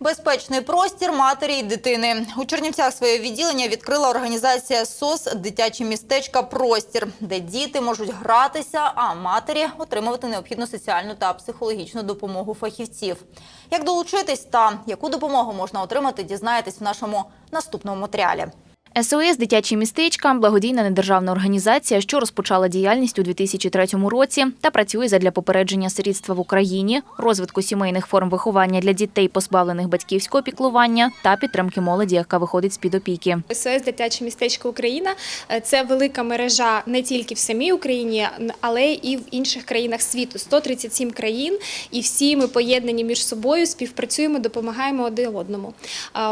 Безпечний простір матері й дитини у Чернівцях своє відділення відкрила організація СОС Дитячі містечка Простір, де діти можуть гратися, а матері отримувати необхідну соціальну та психологічну допомогу фахівців. Як долучитись та яку допомогу можна отримати, дізнаєтесь в нашому наступному матеріалі. СОС «Дитячі містечка» – благодійна недержавна організація, що розпочала діяльність у 2003 році та працює задля попередження сирітства в Україні, розвитку сімейних форм виховання для дітей, позбавлених батьківського піклування та підтримки молоді, яка виходить з-під опіки. СОС Дитяче містечко Україна це велика мережа не тільки в самій Україні, але і в інших країнах світу. 137 країн, і всі ми поєднані між собою, співпрацюємо, допомагаємо один одному.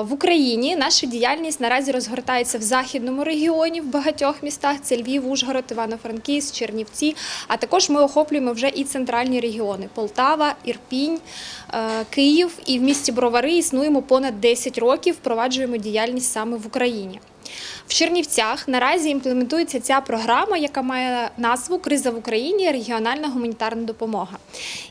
В Україні наша діяльність наразі розгортається в західному регіоні, в багатьох містах. Це Львів, Ужгород, Івано-Франківськ, Чернівці. А також ми охоплюємо вже і центральні регіони: Полтава, Ірпінь, е, Київ. І в місті Бровари існуємо понад 10 років, впроваджуємо діяльність саме в Україні. В Чернівцях наразі імплементується ця програма, яка має назву Криза в Україні регіональна гуманітарна допомога.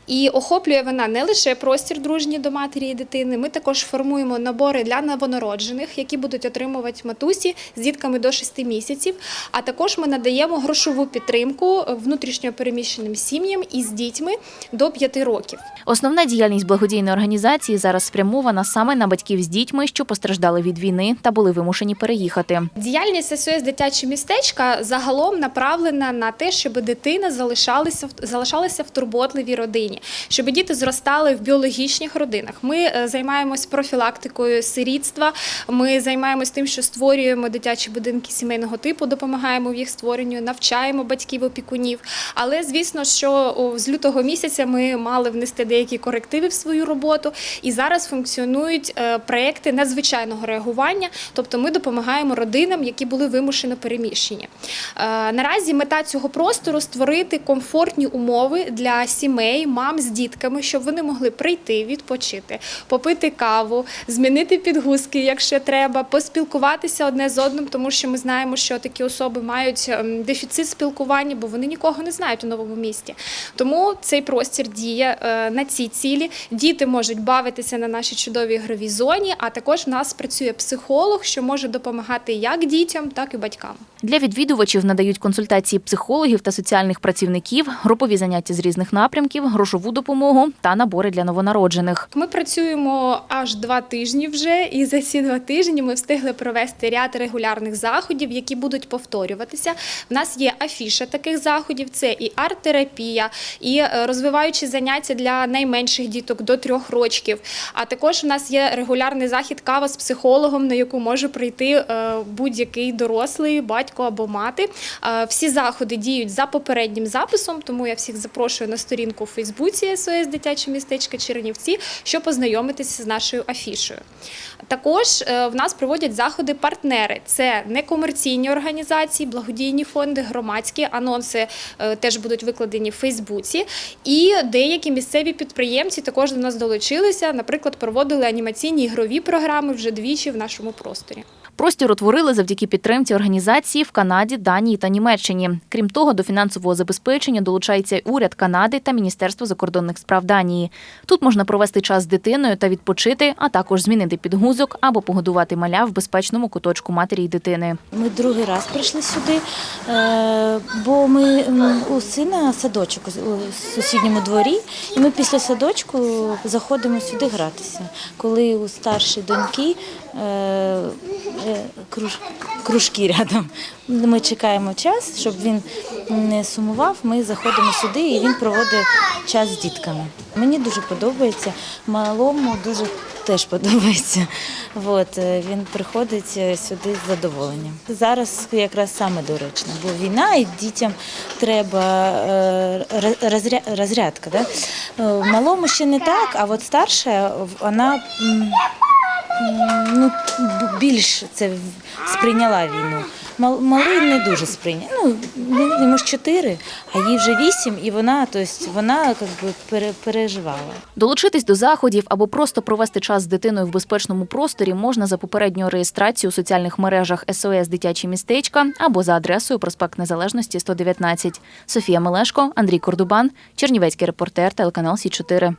І охоплює вона не лише простір дружній до матері і дитини. Ми також формуємо набори для новонароджених, які будуть отримувати матусі з дітками до 6 місяців. А також ми надаємо грошову підтримку внутрішньо переміщеним сім'ям із дітьми до 5 років. Основна діяльність благодійної організації зараз спрямована саме на батьків з дітьми, що постраждали від війни та були вимушені переїхати. Діяльність СОС дитяче містечка загалом направлена на те, щоб дитина залишалася залишалася в турботливій родині, щоб діти зростали в біологічних родинах. Ми е, займаємось профілактикою сирітства. Ми займаємось тим, що створюємо дитячі будинки сімейного типу, допомагаємо в їх створенню, навчаємо батьків опікунів. Але звісно, що з лютого місяця ми мали внести деякі корективи в свою роботу, і зараз функціонують е, проекти надзвичайного реагування, тобто ми допомагаємо родинам, які були вимушено переміщені. Е, Наразі мета цього простору створити комфортні умови для сімей, мам з дітками, щоб вони могли прийти, відпочити, попити каву, змінити підгузки, якщо треба, поспілкуватися одне з одним, тому що ми знаємо, що такі особи мають ем, дефіцит спілкування, бо вони нікого не знають у новому місті. Тому цей простір діє е, на ці цілі. Діти можуть бавитися на нашій чудовій ігровій зоні, а також в нас працює психолог, що може допомагати як дітям, так і батькам. Для відвідувачів надають консультації психологів та соціальних працівників, групові заняття з різних напрямків, грошову допомогу та набори для новонароджених. Ми працюємо аж два тижні вже, і за ці два тижні ми встигли провести ряд регулярних заходів, які будуть повторюватися. В нас є афіша таких заходів: це і арт-терапія, і е, розвиваючі заняття для найменших діток до трьох рочків. А також в нас є регулярний захід кава з психологом, на яку може прийти е, будь-який дорослий, батько або мати. Всі заходи діють за попереднім записом, тому я всіх запрошую на сторінку у Фейсбуці СОС Дитяче містечко Чернівці, щоб познайомитися з нашою афішою. Також е, в нас проводять заходи партнери. Це некомерційні організації, благодійні фонди, громадські анонси е, теж будуть викладені в Фейсбуці. І деякі місцеві підприємці також до нас долучилися. Наприклад, проводили анімаційні ігрові програми вже двічі в нашому просторі. Простір утворили завдяки підтримці організації в Канаді, Данії та Німеччині. Крім того, до фінансового забезпечення долучається уряд Канади та Міністерство закордонних справ Данії. Тут можна провести час з дитиною та відпочити, а також змінити підгузок або погодувати маля в безпечному куточку матері й дитини. Ми другий раз прийшли сюди, е, бо ми у сина садочок у сусідньому дворі, і ми після садочку заходимо сюди гратися. Коли у старшої доньки е, круж, кружки рядом, ми чекаємо час, щоб він не сумував. Ми заходимо сюди і він проводить час з дітками. Мені дуже подобається, малому дуже теж подобається. От, е, він приходить е, сюди з задоволенням. Зараз якраз саме доречно, бо війна і дітям треба е, розря- розрядка. Да? Е, Малому ще не так, а от старша, вона ну, більш це сприйняла війну. Мал- Малий не дуже сприйняв. Ну, йому ж чотири, а їй вже вісім, і вона, тобто, вона як би, пере- переживала. Долучитись до заходів або просто провести час з дитиною в безпечному просторі можна за попередньою реєстрацією у соціальних мережах СОС Дитячі містечка або за адресою проспект Незалежності 119. Софія Мелешко, Андрій Кордубан, Чернівецький репортер, телеканал Сі 4